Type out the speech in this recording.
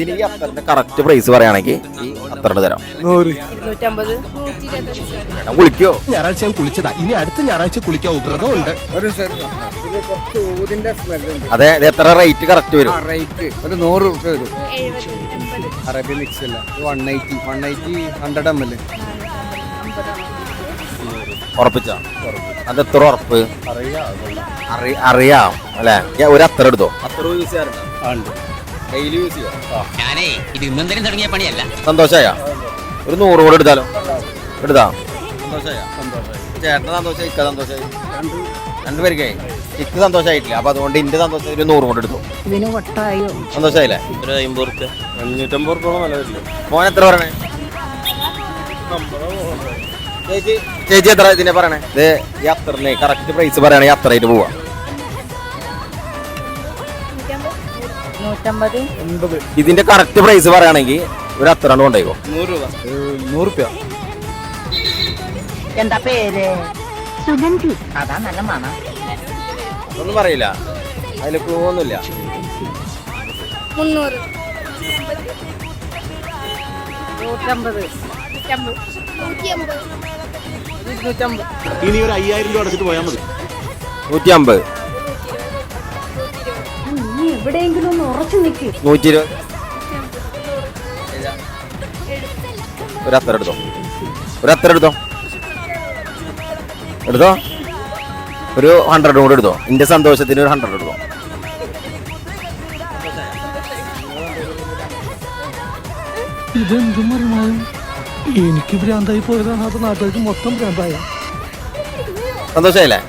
ഇതിന് ഈ അത്തറിന്റെ correct price പറയുകയാണെങ്കിൽ ഈ അത്തറിന് തരാം. ഞാൻ കുളിക്കോ? ഞായറാഴ്ച ഞാൻ കുളിച്ചതാ. ഇനി അടുത്ത ഞായറാഴ്ച കുളിക്കാൻ സ്മെല്ലുണ്ട് അതെ ഇത് എത്ര റേറ്റ് കറക്റ്റ് വരും? റേറ്റ് ഒരു നൂറ് റുപ്യ വരും. എഴുപത് എൺപത് അറേബ്യ മിക്സ് അല്ല. One eighty one eighty hundred M L ഉറപ്പിച്ചാ? അത് എത്ര ഉറപ്പ് അറി- അറിയാം അല്ലെ? ഒരു അത്ര എടുത്തോ? അത്തർ യൂസ് ചെയ്യാറുണ്ടോ. ഡെയിലി യൂസ് ചെയ്യാം. ഞാനേ ഇത് ഇന്നെന്തെങ്കിലും തുടങ്ങിയ പണിയല്ല. സന്തോഷായ? ഒരു നൂറ് കൂടെ എടുത്താലോ? എടുത്താ? സന്തോഷായ? ചേട്ടന് സന്തോഷമായി ഇക്ക സന്തോഷമായി രണ്ടുപേർക്കായി ഇക്ക് സന്തോഷമായിട്ടില്ല അപ്പൊ അതുകൊണ്ട് ഇന്റെ സന്തോഷം ഒരു നൂറ് കൂടെ എടുത്തു. ഇതിന് വട്ടായോ? സന്തോഷായില്ലേ? ഒരു അമ്പത് റുപ്യ അഞ്ഞൂറ്റമ്പത് റുപ്യോളം വില വരില്ല മോൻ എത്ര പറയണേ? ചേച്ചി ചേച്ചി എത്ര ഇതിനെ പറയണേ? ഇത് യാത്ര അത്തറിന് കറക്റ്റ് പ്രൈസ് പറയണേ യാത്രയായിട്ട് പോവാ. നൂറ്റമ്പത്. എൺപത്. ഇതിന്റെ കറക്റ്റ് പ്രൈസ് പറയുകയാണെങ്കിൽ ഒരു അത്തറാണ്ട് കൊണ്ടേക്കോ. നൂറ് രൂപ. നൂറ് രൂപ എന്താ പേര്? സുഗന്ധി. അതാ നല്ല മണം. ഒന്നും പറയില്ല. അതിൽ ക്ലൂ ഒന്നുമില്ല മുന്നൂറ്. നൂറ്റമ്പത്. ഇനി ഒരു അയ്യായിരം രൂപ അടച്ചിട്ട് പോയാൽ മതി. നൂറ്റി അമ്പത് നൂറ്റി ഇരുപത് ഒരു എടുത്തോ. ഒരു എടുത്തോ. എടുത്തോ. ഒരു ഹൺഡ്രഡ് കൂടെ എടുത്തോ. എന്റെ സന്തോഷത്തിന് ഒരു ഹൺഡ്രഡ് എടുത്തോ. ഇതെന്തും എനിക്ക് ഭ്രാന്തായി പോയതാണ് അത് നാട്ടുകാർക്ക് മൊത്തം ഭ്രാന്തായ. സന്തോഷമായില്ലേ